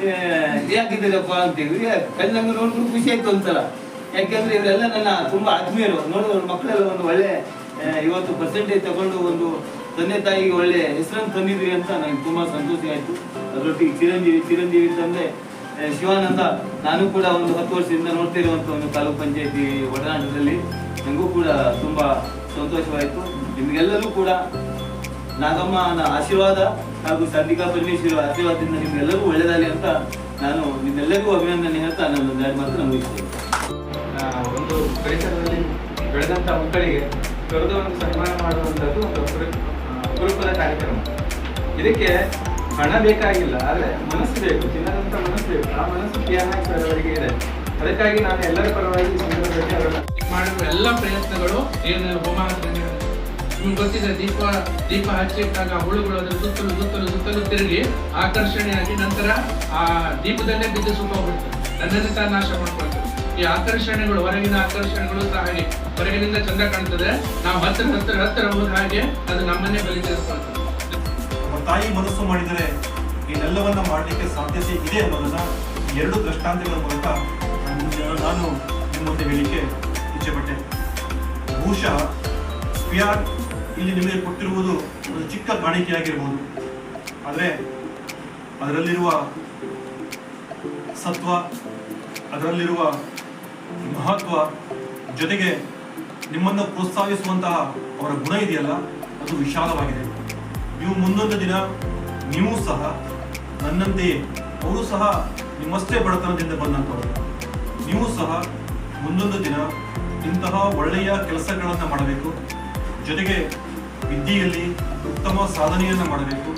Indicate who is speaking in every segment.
Speaker 1: ಏ, ಯಾಕಿದ್ದೀರಪ್ಪ ಅಂತೇಳಿ ಕಣ್ಣಂಗೆ ನೋಡ್ಕೊಂಡು ಖುಷಿ ಆಯ್ತು ಒಂಥರ ಯಾಕೆಂದ್ರೆ ಇವರೆಲ್ಲ ನನ್ನ ತುಂಬಾ ಆತ್ಮೀಯರು. ನೋಡಿದ್ರು ಮಕ್ಕಳೆಲ್ಲ ಒಂದು ಒಳ್ಳೆ ಇವತ್ತು ಪರ್ಸೆಂಟೇಜ್ ತಗೊಂಡು ಒಂದು ತಂದೆ ತಾಯಿಗೆ ಒಳ್ಳೆ ಹೆಸರನ್ನು ತಂದಿದ್ರಿ ಅಂತ ನನಗೆ ತುಂಬಾ ಸಂತೋಷ ಆಯ್ತು. ಅದರೊಟ್ಟಿಗೆ ಚಿರಂಜೀವಿ ಚಿರಂಜೀವಿ ತಂದೆ ಶಿವಾನಂದ. ನಾನು ಕೂಡ ಒಂದು ಹತ್ತು ವರ್ಷದಿಂದ ನೋಡ್ತಾ ಇರುವಂತ ಒಂದು ತಾಲೂಕು ಪಂಚಾಯತಿ ಒಡನಾಟದಲ್ಲಿ ನನಗೂ ಕೂಡ ತುಂಬಾ ಸಂತೋಷವಾಯಿತು. ನಿಮಗೆಲ್ಲರೂ ಕೂಡ ನಾಗಮ್ಮನ ಆಶೀರ್ವಾದ ಹಾಗೂ ಸಾಧಿಕಾ ಪರಮೇಶ್ವರ ಆಶೀರ್ವಾದದಿಂದ ನಿಮ್ಗೆಲ್ಲರಿಗೂ ಒಳ್ಳೆಯದಾಗಲಿ ಅಂತ ನಾನು ನಿಮ್ಮೆಲ್ಲರಿಗೂ ಅಭಿನಂದನೆ ಹೇಳ್ತಾ ನಾನು ಒಂದು ಎರಡು ಮಾತು ಮುಗಿಸ್ತೇನೆ.
Speaker 2: ಆ, ಒಂದು ಪರಿಸರದಲ್ಲಿ ಬೆಳೆದಂಥ ಮಕ್ಕಳಿಗೆ ಕರೆದು ಒಂದು ಸನ್ಮಾನ ಮಾಡುವಂಥದ್ದು ಒಂದು ಅಪರೂ- ಅಪರೂಪದ ಕಾರ್ಯಕ್ರಮ. ಇದಕ್ಕೆ ಹಣ ಬೇಕಾಗಿಲ್ಲ ಆದರೆ ಮನಸ್ಸು ಬೇಕು ಚಿನ್ನದಂಥ ಮನಸ್ಸು ಬೇಕು. ಆ ಮನಸ್ಸು ಪಿ ಆರ್ ಸರ್ ಅವರಿಗೆ ಇದೆ. ಅದಕ್ಕಾಗಿ ನಾನು ಎಲ್ಲರ ಪರವಾಗಿ ಸಂದರ್ಭದಲ್ಲಿ ಅವರನ್ನ
Speaker 3: ಮಾಡಿರುವ ಎಲ್ಲ ಪ್ರಯತ್ನಗಳು ಏನು ಹೋಮ ನಿಮ್ಗೆ ಗೊತ್ತಿದೆ, ದೀಪ ದೀಪ ಹಚ್ಚಿಟ್ಟಾಗ ಹುಳುಗಳು ಅದ್ರ ಸುತ್ತಲೂ ಸುತ್ತಲೂ ಸುತ್ತಲೂ ತಿರುಗಿ ಆಕರ್ಷಣೆಯಾಗಿ ನಂತರ ಆ ದೀಪದಲ್ಲೇ ಬಿದ್ದು ಸುಟ್ಟೋಗ್ಬಿಡ್ತದೆ ನನ್ನನ್ನು ತಾನು ನಾಶ ಮಾಡ್ಕೊಳ್ತದೆ. ಈ ಆಕರ್ಷಣೆಗಳು, ಹೊರಗಿನ ಆಕರ್ಷಣೆಗಳು ಸಹ ಹಾಗೆ. ಹೊರಗಿನಿಂದ ಚಂದ ಕಾಣ್ತದೆ. ನಾವು ಹತ್ತಿರ ಹತ್ತಿರ ಹತ್ತಿರ ಹೋದ ಹಾಗೆ ಅದು ನಮ್ಮನ್ನೇ ಬಲಿ
Speaker 4: ತೀರಿಸ್ಕೊಳ್ತದೆ. ತಾಯಿ ಮನಸ್ಸು ಮಾಡಿದರೆ ಇದೆಲ್ಲವನ್ನ ಮಾಡಲಿಕ್ಕೆ ಸಾಧ್ಯತೆ ಇದೆ ಅನ್ನೋದನ್ನ ಎರಡು ದೃಷ್ಟಾಂತಗಳ ಮೂಲಕ ನಾನು- ನಿಮ್ಮ ಹೇಳಿಕೆ ಇಚ್ಛೆಪಟ್ಟೆ ಬಹುಶಃ, ಸ್ಪಿಯಾರ್ ಇಲ್ಲಿ ನಿಮಗೆ ಕೊಟ್ಟಿರುವುದು ಒಂದು ಚಿಕ್ಕ ಕಾಣಿಕೆಯಾಗಿರ್ಬೋದು ಆದರೆ ಅದರಲ್ಲಿರುವ ಸತ್ವ, ಅದರಲ್ಲಿರುವ ಮಹತ್ವ ಜೊತೆಗೆ ನಿಮ್ಮನ್ನು ಪ್ರೋತ್ಸಾಹಿಸುವಂತಹ ಅವರ ಗುಣ ಇದೆಯಲ್ಲ, ಅದು ವಿಶಾಲವಾಗಿದೆ. ನೀವು ಮುಂದೊಂದು ದಿನ ನೀವು ಸಹ ನನ್ನಂತೆಯೇ, ಅವರು ಸಹ ನಿಮ್ಮಷ್ಟೇ ಬಡತನದಿಂದ ಬಂದಂಥವರು. ನೀವು ಸಹ ಮುಂದೊಂದು ದಿನ ಇಂತಹ ಒಳ್ಳೆಯ ಕೆಲಸಗಳನ್ನು ಮಾಡಬೇಕು. ಜೊತೆಗೆ ವಿದ್ಯೆಯಲ್ಲಿ ಉತ್ತಮ ಸಾಧನೆಯನ್ನು ಮಾಡಬೇಕು.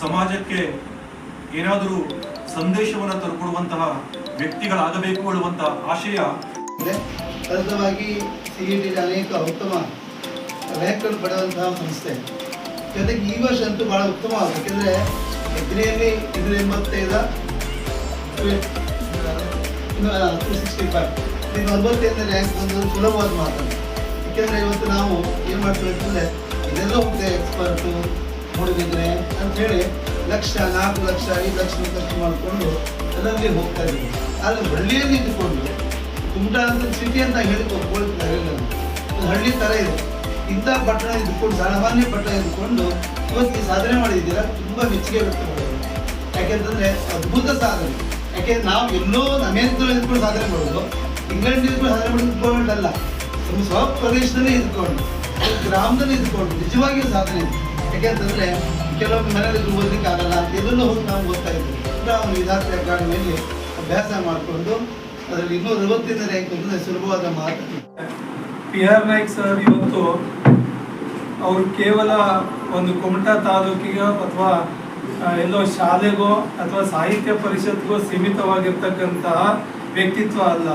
Speaker 4: ಸಮಾಜಕ್ಕೆ ಏನಾದರೂ ಸಂದೇಶವನ್ನು ತರುಕೊಡುವಂತಹ ವ್ಯಕ್ತಿಗಳಾಗಬೇಕು ಅನ್ನುವಂತಹ ಆಶಯ.
Speaker 5: ಸಹಜವಾಗಿ ಸಿಇಟಿ ಅನೇಕ ಉತ್ತಮ ರ್ಯಾಂಕ್ಗಳು ಪಡೆದಂತಹ ಸಂಸ್ಥೆ. ಜೊತೆಗೆ ಈ ವರ್ಷ ಅಂತೂ ಬಹಳ ಉತ್ತಮವಾಗಿದೆ ಯಾಕೆಂದರೆ ಎಗ್ರಿಯಲ್ಲಿ ಇನ್ನೂರ ಎಂಬತ್ತೈದ ಟು ಸಿಕ್ಸ್ಟಿ ಫೈವ್. ಇದು ನಲವತ್ತೈದನೇ ರ್ಯಾಂಕ್ ಒಂದು ಸುಲಭವಾದ ಮಾತು ಯಾಕೆಂದರೆ ಇವತ್ತು ನಾವು ಏನು ಮಾಡ್ತೀವಿ ಅಂತಂದರೆ ಇದೆಲ್ಲ ಹೋಗ್ತೇವೆ ಎಕ್ಸ್ಪರ್ಟು ನೋಡಿದ್ರೆ ಅಂಥೇಳಿ ಲಕ್ಷ, ನಾಲ್ಕು ಲಕ್ಷ, ಐದು ಲಕ್ಷ ಖರ್ಚು ಮಾಡಿಕೊಂಡು ಅದರಲ್ಲಿ ಹೋಗ್ತಾ ಇದ್ದೀವಿ ಆದರೆ ಹಳ್ಳಿಯಲ್ಲಿ ಇದ್ದುಕೊಂಡು ಕುಮಟಾ ಅಂತ ಸಿಟಿ ಅಂತ ಹೇಳಿ ಒಪ್ಕೊಳ್ತಿದ್ದಾರೆ ಎಲ್ಲರೂ ಒಂದು ಹಳ್ಳಿ ಥರ ಇದೆ. ಇಂಥ ಪಟ್ಟಣ ಇದ್ದುಕೊಂಡು ಸಾಮಾನ್ಯ ಪಟ್ಟಣ ಇದ್ದುಕೊಂಡು ಇವತ್ತು ಸಾಧನೆ ಮಾಡಿದ್ದೀರಾ? ತುಂಬ ಮೆಚ್ಚುಗೆ ವ್ಯಕ್ತಪಡೋದು ಯಾಕೆಂತಂದರೆ ಅದ್ಭುತ ಸಾಧನೆ. ಯಾಕೆ ನಾವು ಎಲ್ಲೋ ಅಮೇರಿಕದಲ್ಲಿ ಇದ್ಕೊಂಡು ಸಾಧನೆ ಮಾಡೋದು, ಇಂಗ್ಲೆಂಡ್ ಇದ್ಕೊಂಡು ಸಾಧನೆ ಮಾಡೋದು ಇಂಪಾರ್ಟೆಂಟ್ ಅಲ್ಲ. ನಮ್ಮ ಸ್ವಪ್ರದೇಶದಲ್ಲೇ ಇದ್ಕೊಂಡು ಗ್ರಾಮದಲ್ಲಿ ಇದ್ಕೊಂಡು ನಿಜವಾಗಿಯೂ ಸಾಧನೆ ಇದೆ. ಯಾಕೆಂತಂದ್ರೆ ಕೆಲವೊಮ್ಮೆ ಮನೆಯಲ್ಲಿ ಓದಲಿಕ್ಕೆ ಆಗಲ್ಲ ಇದೆಲ್ಲ ಹೋಗಿ ನಾವು ಓದ್ತಾ ಇದ್ದೀವಿ. ನಾವು ವಿದ್ಯಾರ್ಥಿ ಅಕಾಡೆಮಿಯಲ್ಲಿ ಅಭ್ಯಾಸ ಮಾಡಿಕೊಂಡು, ಅದರಲ್ಲಿ ಇನ್ನೂ ಅರವತ್ತೈದನೇ ರ್ಯಾಂಕ್ ಅಂದರೆ ಸುಲಭವಾದ ಮಾತು.
Speaker 6: ಪಿ ಆರ್ ನಾಯ್ಕ್ ಸರ್ ಇವತ್ತು ಅವರು ಕೇವಲ ಒಂದು ಕುಮಟಾ ತಾಲೂಕಿಗೆ ಅಥವಾ ಎಲ್ಲೋ ಶಾಲೆಗೋ ಅಥವಾ ಸಾಹಿತ್ಯ ಪರಿಷತ್ಗೋ ಸೀಮಿತವಾಗಿರ್ತಕ್ಕಂತಹ ವ್ಯಕ್ತಿತ್ವ ಅಲ್ಲ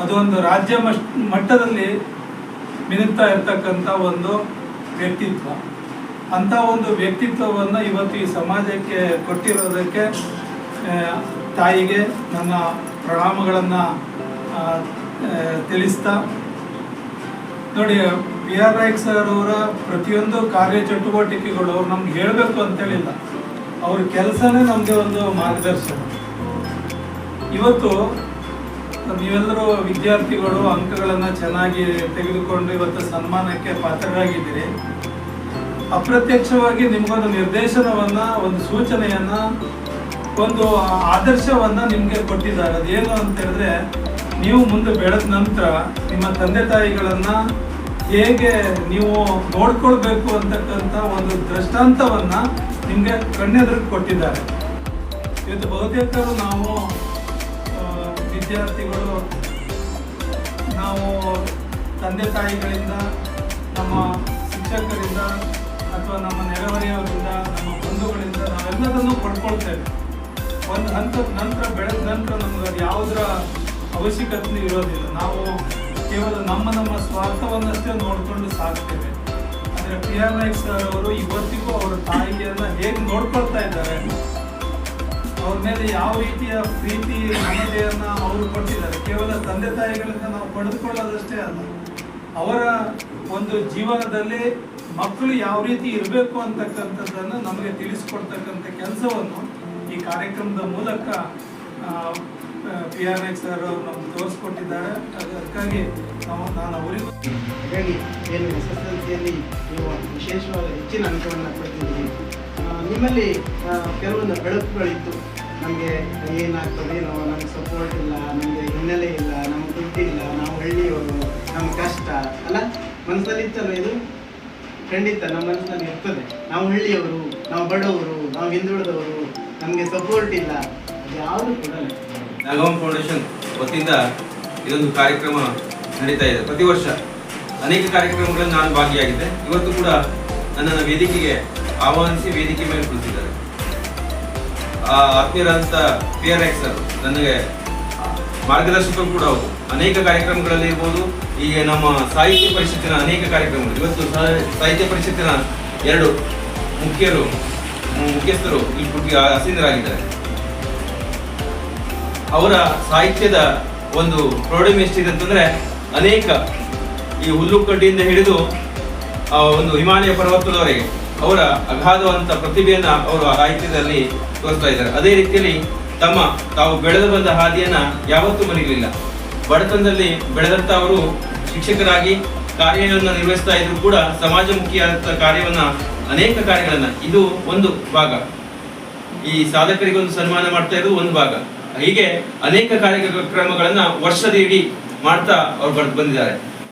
Speaker 6: ಅದು. ಒಂದು ರಾಜ್ಯ ಮಟ್ ಮಟ್ಟದಲ್ಲಿ ಮಿನುಗ್ತಾ ಇರ್ತಕ್ಕಂಥ ಒಂದು ವ್ಯಕ್ತಿತ್ವ. ಅಂಥ ಒಂದು ವ್ಯಕ್ತಿತ್ವವನ್ನ ಇವತ್ತು ಈ ಸಮಾಜಕ್ಕೆ ಕೊಟ್ಟಿರೋದಕ್ಕೆ ತಾಯಿಗೆ ನನ್ನ ಪ್ರಣಾಮಗಳನ್ನು ತಿಳಿಸ್ತಾ, ನೋಡಿ, ಬಿ ಆರ್ ನಾಯ್ಕ್ ಸರ್ ಅವರ ಪ್ರತಿಯೊಂದು ಕಾರ್ಯಚಟುವಟಿಕೆಗಳು ಅವ್ರು ನಮ್ಗೆ ಹೇಳಬೇಕು ಅಂತೇಳಿಲ್ಲ. ಅವ್ರ ಕೆಲಸನೇ ನಮಗೆ ಒಂದು ಮಾರ್ಗದರ್ಶನ. ಇವತ್ತು ನೀವೆಲ್ಲರೂ ವಿದ್ಯಾರ್ಥಿಗಳು ಅಂಕಗಳನ್ನು ಚೆನ್ನಾಗಿ ತೆಗೆದುಕೊಂಡು ಇವತ್ತು ಸನ್ಮಾನಕ್ಕೆ ಪಾತ್ರರಾಗಿದ್ದೀರಿ. ಅಪ್ರತ್ಯಕ್ಷವಾಗಿ ನಿಮಗೊಂದು ನಿರ್ದೇಶನವನ್ನ, ಒಂದು ಸೂಚನೆಯನ್ನ, ಒಂದು ಆದರ್ಶವನ್ನು ನಿಮಗೆ ಕೊಟ್ಟಿದ್ದಾರೆ. ಅದೇನು ಅಂತ ಹೇಳಿದ್ರೆ, ನೀವು ಮುಂದೆ ಬೆಳೆದ ನಂತರ ನಿಮ್ಮ ತಂದೆ ತಾಯಿಗಳನ್ನ ಹೇಗೆ ನೀವು ನೋಡ್ಕೊಳ್ಬೇಕು ಅಂತಕ್ಕಂಥ ಒಂದು ದೃಷ್ಟಾಂತವನ್ನ ನಿಮಗೆ ಕಣ್ಣೆದುರಿಗೆ ಕೊಟ್ಟಿದ್ದಾರೆ. ಇದು ಬಹುತೇಕರು ನಾವು ವಿದ್ಯಾರ್ಥಿಗಳು, ನಾವು ತಂದೆ ತಾಯಿಗಳಿಂದ, ನಮ್ಮ ಶಿಕ್ಷಕರಿಂದ ಅಥವಾ ನಮ್ಮ ನೆರೆಹೊರೆಯವರಿಂದ, ನಮ್ಮ ಬಂಧುಗಳಿಂದ ನಾವೆಲ್ಲದನ್ನು ಪಡ್ಕೊಳ್ತೇವೆ. ಒಂದು ಹಂತದ ನಂತರ, ಬೆಳೆದ ನಂತರ ನಮ್ಗೆ ಅದು ಯಾವುದರ ಅವಶ್ಯಕತೆ ಇರೋದಿಲ್ಲ. ನಾವು ಕೇವಲ ನಮ್ಮ ನಮ್ಮ ಸ್ವಾರ್ಥವನ್ನಷ್ಟೇ ನೋಡಿಕೊಂಡು ಸಾಕ್ತೇವೆ. ಅಂದರೆ ಪಿ ಆರ್ ನಾಯ್ಕ್ ಸರ್ ಅವರು ಇವತ್ತಿಗೂ ಅವರ ತಾಯಿಯನ್ನು ಹೇಗೆ ನೋಡ್ಕೊಳ್ತಾ ಇದ್ದಾರೆ ಅವ್ರ ಮೇಲೆ ಯಾವ ರೀತಿಯ ಪ್ರೀತಿ ಮನೆಯನ್ನ ಅವರು ಕೊಟ್ಟಿದ್ದಾರೆ? ಕೇವಲ ತಂದೆ ತಾಯಿಗಳಿಂದ ನಾವು ಪಡೆದುಕೊಳ್ಳೋದಷ್ಟೇ ಅಲ್ಲ ಅವರ ಒಂದು ಜೀವನದಲ್ಲಿ ಮಕ್ಕಳು ಯಾವ ರೀತಿ ಇರಬೇಕು ಅಂತಕ್ಕಂಥದ್ದನ್ನು ನಮಗೆ ತಿಳಿಸ್ಕೊಡ್ತಕ್ಕಂಥ ಕೆಲಸವನ್ನು ಈ ಕಾರ್ಯಕ್ರಮದ ಮೂಲಕ ಪಿ ಆರ್ ಎಕ್ಸ್ ಸರ್ ನಮ್ಗೆ ತೋರಿಸ್ಕೊಟ್ಟಿದ್ದಾರೆ. ಅದಕ್ಕಾಗಿ ನಾವು ನಾನು ಅವರಿಗೂ
Speaker 7: ಹೇಳಿ ಏನು ಎಸ್ ಎಸ್ ಎಲ್ ನೀವು ವಿಶೇಷವಾದ ಹೆಚ್ಚಿನ ಅಂಕವನ್ನು ಆ, ನಿಮ್ಮಲ್ಲಿ ಕೆಲವೊಂದು ಬೆಳಕುಗಳಿತ್ತು. ನಮಗೆ ಏನಾಗ್ತದೆ? ನಾವು ನಮ್ಗೆ ಸಪೋರ್ಟ್ ಇಲ್ಲ, ನಮಗೆ ಹಿನ್ನೆಲೆ ಇಲ್ಲ, ನಮ್ಗೆ ದುಡ್ಡಿಲ್ಲ, ನಾವು ಹಳ್ಳಿಯವರು ನಮ್ಮ ಕಷ್ಟ, ಅಲ್ಲ? ಮನಸ್ಸಲ್ಲಿ ಇತ್ತಲ್ಲ ಇದು? ಖಂಡಿತ ನಮ್ಮ ಮನಸ್ಸಲ್ಲಿ ಇರ್ತದೆ. ನಾವು ಹಳ್ಳಿಯವರು, ನಾವು ಬಡವರು, ನಾವು ಹಿಂದುಳಿದವರು, ನಮಗೆ ಸಪೋರ್ಟ್ ಇಲ್ಲ. ಯಾವುದು ಕೂಡ.
Speaker 8: ನಾಗಮ್ ಫೌಂಡೇಶನ್ ವತಿಯಿಂದ ಇದೊಂದು ಕಾರ್ಯಕ್ರಮ ನಡೀತಾ ಇದೆ. ಪ್ರತಿ ವರ್ಷ ಅನೇಕ ಕಾರ್ಯಕ್ರಮಗಳಲ್ಲಿ ನಾನು ಭಾಗಿಯಾಗಿದ್ದೆ. ಇವತ್ತು ಕೂಡ ನನ್ನನ್ನು ವೇದಿಕೆಗೆ ಆಹ್ವಾನಿಸಿ ವೇದಿಕೆ ಮೇಲೆ ಕುಳಿತಿದ್ದಾರೆ. ಆ ಆತ್ಮೀಯರಾದಂಥ ಪಿ ಆರ್ ಎಕ್ಸ್ ನನಗೆ ಮಾರ್ಗದರ್ಶಕರು ಕೂಡ ಅವರು. ಅನೇಕ ಕಾರ್ಯಕ್ರಮಗಳಲ್ಲಿ ಇರ್ಬೋದು. ಈಗ ನಮ್ಮ ಸಾಹಿತ್ಯ ಪರಿಷತ್ತಿನ ಅನೇಕ ಕಾರ್ಯಕ್ರಮಗಳು. ಇವತ್ತು ಸಾಹಿತ್ಯ ಪರಿಷತ್ತಿನ ಎರಡು ಮುಖ್ಯರು ಮುಖ್ಯಸ್ಥರು ಇಲ್ಲಿ ಹುಟ್ಟಿ ಹಸೀನರಾಗಿದ್ದಾರೆ ಅವರ ಸಾಹಿತ್ಯದ ಒಂದು ಪ್ರಾಬ್ಲಮ್ ಎಷ್ಟಿದೆ ಅಂತಂದ್ರೆ, ಅನೇಕ ಈ ಹುಲ್ಲು ಕಡ್ಡಿಯಿಂದ ಹಿಡಿದು ಆ ಒಂದು ಹಿಮಾಲಯ ಪರ್ವತದವರೆಗೆ ಅವರ ಅಗಾಧವಂತ ಪ್ರತಿಭೆಯನ್ನ ಅವರು ಆ ಸಾಹಿತ್ಯದಲ್ಲಿ ತೋರಿಸ್ತಾ ಇದ್ದಾರೆ. ಅದೇ ರೀತಿಯಲ್ಲಿ ತಮ್ಮ ತಾವು ಬೆಳೆದು ಬಂದ ಹಾದಿಯನ್ನ ಯಾವತ್ತೂ ಮರೀಲಿಲ್ಲ. ಬಡತನದಲ್ಲಿ ಬೆಳೆದಂತ ಅವರು ಶಿಕ್ಷಕರಾಗಿ ಕಾರ್ಯವನ್ನು ನಿರ್ವಹಿಸ್ತಾ ಇದ್ರು ಕೂಡ ಸಮಾಜಮುಖಿಯಾದಂಥ ಕಾರ್ಯವನ್ನ ಅನೇಕ ಕಾರ್ಯಗಳನ್ನ, ಇದು ಒಂದು ಭಾಗ. ಈ ಸಾಧಕರಿಗೆ ಒಂದು ಸನ್ಮಾನ ಮಾಡ್ತಾ ಇರೋದು ಒಂದು ಭಾಗ. ಹೀಗೆ ಅನೇಕ ಕಾರ್ಯಕ್ರಮಗಳನ್ನ ವರ್ಷದ ಇಡೀ ಮಾಡ್ತಾ ಅವ್ರು ಬಂದಿದ್ದಾರೆ.